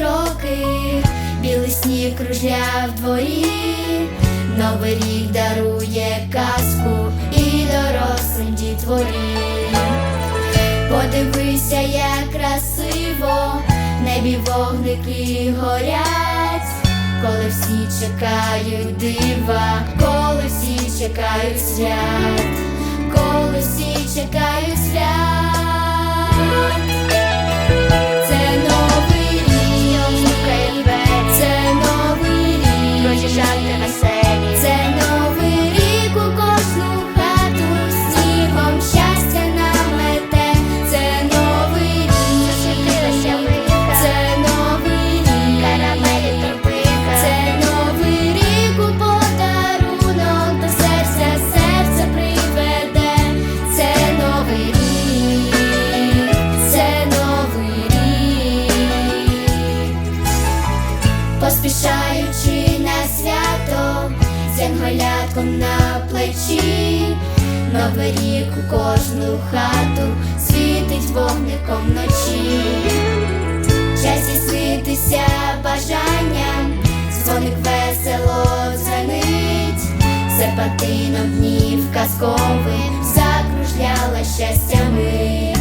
кроки, білий сніг кружля в дворі, новий рік дарує казку і дорослим дітворі. Подивися, як красиво, небі вогники горять, коли всі чекають дива, коли всі чекають свят, коли всі чекають свят. and i said янголятком на плечі, новий рік у кожну хату світить вогником вночі. Час здійснитися бажанням, дзвоник весело дзвенить, серпантином днів казковим закружляла щастя мить.